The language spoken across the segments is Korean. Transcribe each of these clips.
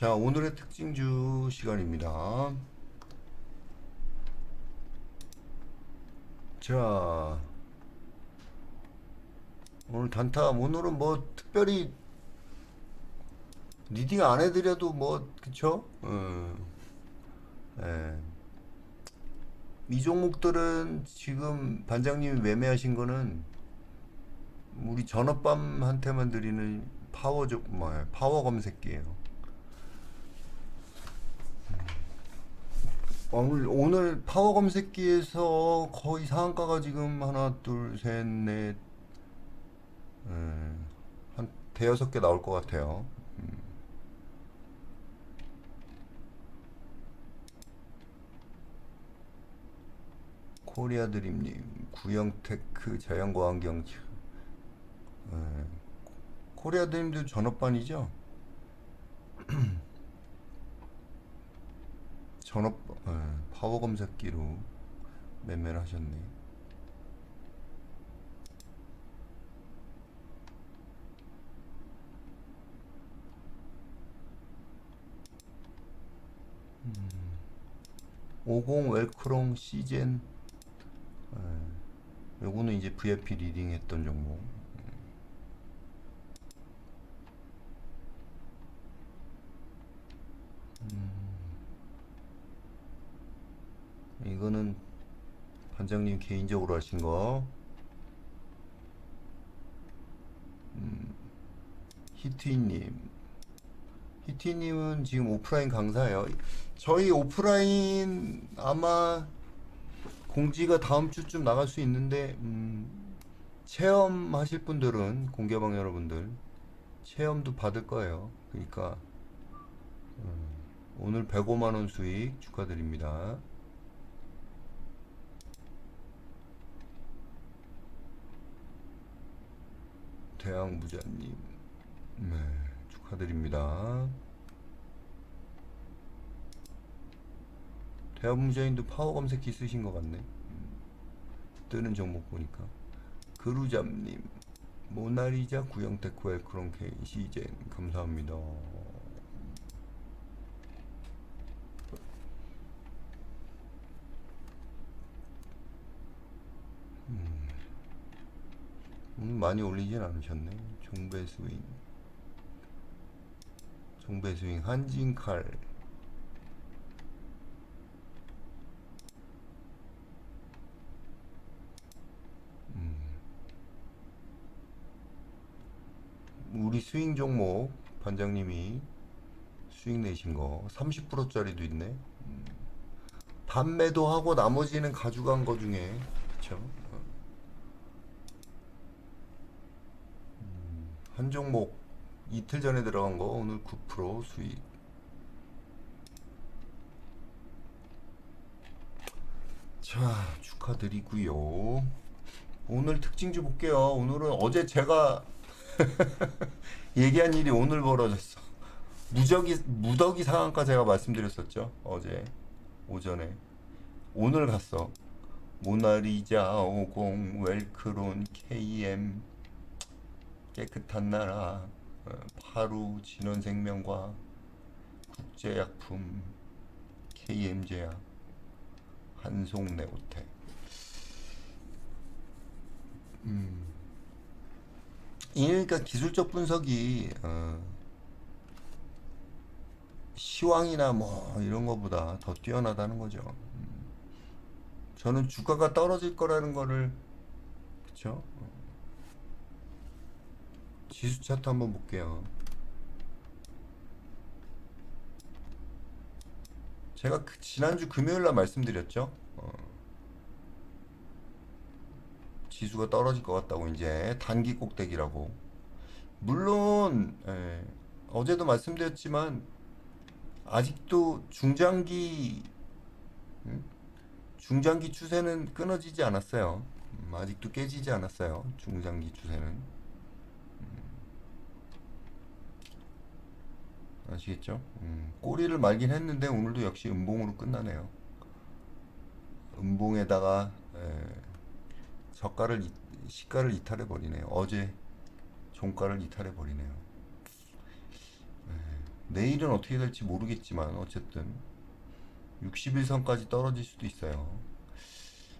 자, 오늘의 특징주 시간입니다. 자, 오늘 단타, 오늘은 뭐 특별히 리딩 안 해드려도 뭐, 그쵸? 음, 예. 이 종목들은 지금 반장님이 매매하신 거는 우리 전업밤한테만 드리는 파워 조, 뭐 파워 검색기예요. 오늘 오늘 파워 검색기에서 거의 상한가가 지금 하나 둘 셋 넷 음, 한 대여섯 개 나올 것 같아요. 음. 코리아 드림님, 구형테크, 자연과학경, 예. 코리아 드림도 전업반이죠? 전업 예, 파워 검색기로 매매를 하셨네. 음. 50 웰크롱 시젠 예, 요거는 이제 VIP 리딩 했던 종목. 이거는 반장님 개인적으로 하신 거. 음, 히트이님. 히트이님은 지금 오프라인 강사예요. 저희 오프라인 아마 공지가 다음 주쯤 나갈 수 있는데, 음, 체험하실 분들은, 공개방 여러분들, 체험도 받을 거예요. 그러니까, 음, 오늘 105만원 수익 축하드립니다. 대왕부자님, 네, 축하드립니다. 대왕부자님도 파워 검색기 쓰신 것 같네. 음, 뜨는 종목 보니까. 그루잡님, 모나리자 구형테크 웰크론 케이 시젠 감사합니다. 오늘 많이 올리진 않으셨네. 종배 스윙. 종배 스윙 한진 칼. 음. 우리 스윙 종목 반장님이 수익 내신 거 30%짜리도 있네. 음. 반매도 하고 나머지는 가져간 거 중에? 어. 한 종목 이틀 전에 들어간 거 오늘 9% 수익. 자, 축하드리고요. 오늘 특징주 볼게요. 오늘은 어제 제가 얘기한 일이 오늘 벌어졌어. 무적이 무더기 상한가 제가 말씀드렸었죠. 어제 오전에. 오늘 갔어. 모나리자 50 웰크론 KM 깨끗한 나라 어, 파루 진원생명과 국제약품 KM제약 한송네오텍 음. 그러니까 기술적 분석이 어, 시황이나 뭐 이런 거보다 더 뛰어나다는 거죠. 음. 저는 주가가 떨어질 거라는 거를 그쵸? 어. 지수 차트 한번 볼게요. 제가 그 지난주 금요일 날 말씀드렸죠. 어. 지수가 떨어질 것 같다고 이제 단기 꼭대기라고. 물론 예, 어제도 말씀드렸지만 아직도 중장기 음? 중장기 추세는 끊어지지 않았어요. 음, 아직도 깨지지 않았어요. 중장기 추세는. 아시겠죠? 음, 꼬리를 말긴 했는데 오늘도 역시 음봉으로 끝나네요. 음봉에다가 에, 저가를 이- 시가를 이탈해 버리네요. 어제 종가를 이탈해 버리네요. 내일은 어떻게 될지 모르겠지만 어쨌든 61선까지 떨어질 수도 있어요.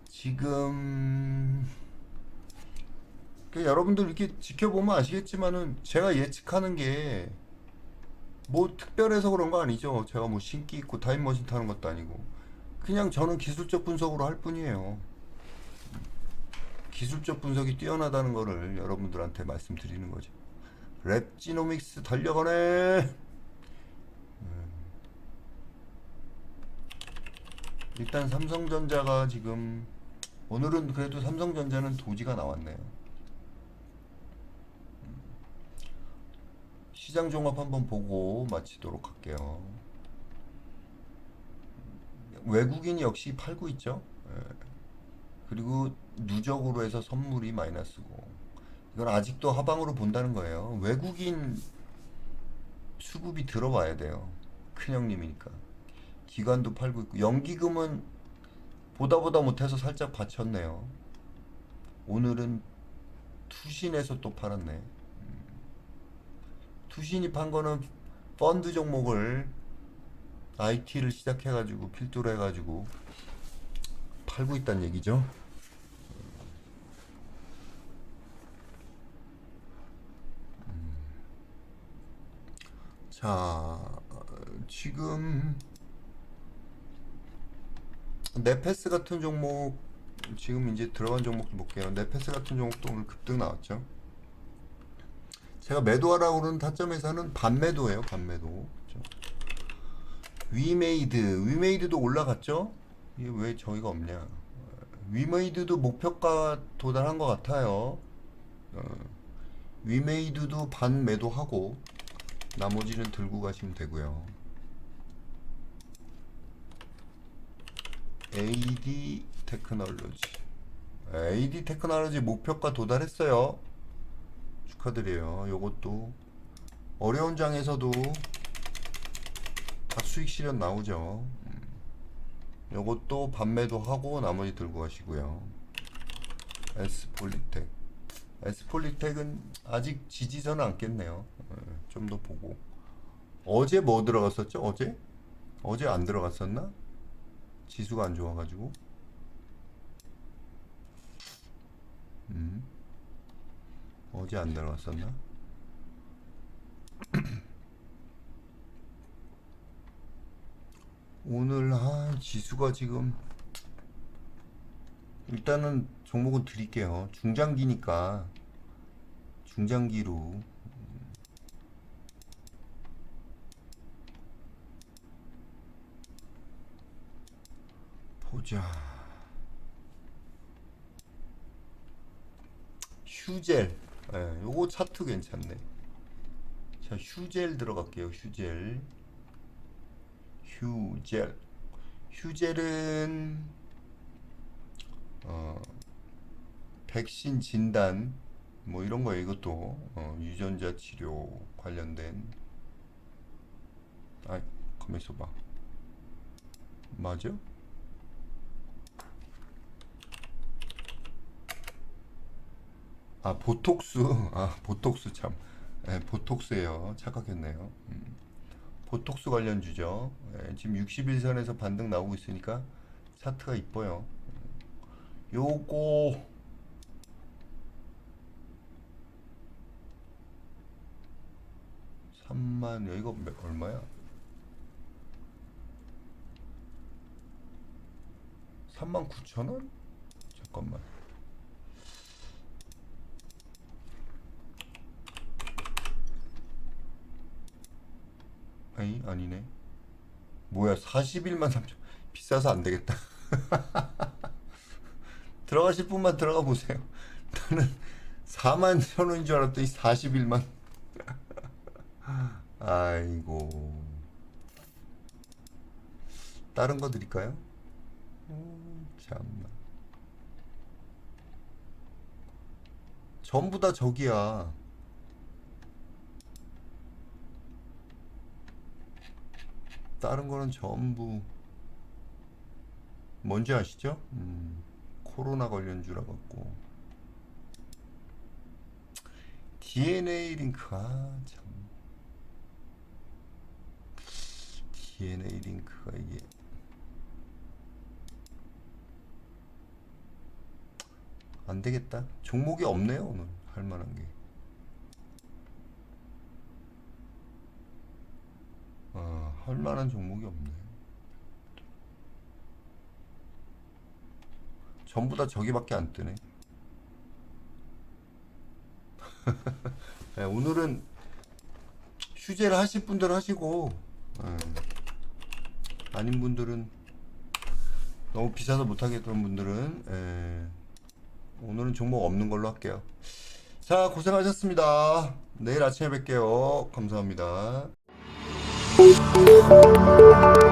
지금 그 여러분들 이렇게 지켜보면 아시겠지만은 제가 예측하는 게 뭐 특별해서 그런 거 아니죠. 제가 뭐 신기 있고 타임머신 타는 것도 아니고 그냥 저는 기술적 분석으로 할 뿐이에요. 기술적 분석이 뛰어나다는 거를 여러분들한테 말씀드리는 거죠. 랩지노믹스 달려가네. 음. 일단 삼성전자가 지금 오늘은 그래도 삼성전자는 도지가 나왔네요. 음. 시장 종합 한번 보고 마치도록 할게요. 외국인이 역시 팔고 있죠. 예. 그리고 누적으로 해서 선물이 마이너스고 이건 아직도 하방으로 본다는 거예요. 외국인 수급이 들어와야 돼요. 큰형님이니까. 기관도 팔고 있고 연기금은 보다 보다 못해서 살짝 받쳤네요. 오늘은 투신에서 또 팔았네. 음. 판 거는 펀드 종목을 IT를 시작해가지고 필두로 해가지고 팔고 있다는 얘기죠. 자, 어, 지금 네페스 같은 종목 지금 이제 들어간 종목도 볼게요. 네페스 같은 종목도 오늘 급등 나왔죠. 제가 매도하라고 그러는 타점에서는 반매도예요. 반매도. 그렇죠? 위메이드, 위메이드도 올라갔죠? 이게 왜 저희가 없냐? 위메이드도 목표가 도달한 것 같아요. 어, 위메이드도 반매도하고 나머지는 들고 가시면 되고요. AD 테크놀로지. AD 테크놀로지 목표가 도달했어요. 축하드려요. 요것도 어려운 장에서도 다 수익 실현 나오죠. 음. 요것도 반매도 하고 나머지 들고 가시고요. 에스폴리텍. 에스폴리텍은 아직 지지선은 않겠네요. 좀 더 보고. 어제 뭐 들어갔었죠? 어제? 어제 안 들어갔었나? 지수가 안 좋아가지고. 음. 어제 안 들어갔었나? 오늘 아 지수가 지금 일단은 종목은 드릴게요. 중장기니까 중장기로 보자. 휴젤. 예, 요거 차트 괜찮네. 자, 휴젤 들어갈게요. 휴젤. 휴젤. 휴젤은 어, 백신 진단 뭐 이런 거 이것도 어, 유전자 치료 관련된 아 가만 있어봐 맞아? 아 보톡스 아 보톡스 참 네, 보톡스예요 착각했네요 음. 보톡스 관련주죠 예, 지금 61선에서 반등 나오고 있으니까 차트가 이뻐요 요거 삼만 이거 몇- 얼마야? 3만 9천 원? 잠깐만. 아니, 아니네. 뭐야, 41만 3천. 비싸서 안 되겠다. 들어가실 분만 들어가 보세요. 나는 4만 천 원인 줄 알았더니 41만. 아이고. 다른 거 드릴까요? 음, 참나. 전부 다 저기야. 다른 거는 전부 뭔지 아시죠? 음, 코로나 관련주라 갖고 DNA 링크 아 참. DNA 링크가 이게 안 되겠다. 종목이 없네요, 오늘. 할 만한 게. 아, 할 만한 종목이 없네. 전부 다 저기밖에 안 뜨네. 네, 오늘은 휴재를 하실 분들은 하시고, 예. 아닌 분들은 너무 비싸서 못하겠던 분들은 예. 오늘은 종목 없는 걸로 할게요. 자, 고생하셨습니다. 내일 아침에 뵐게요. 감사합니다. Thank you.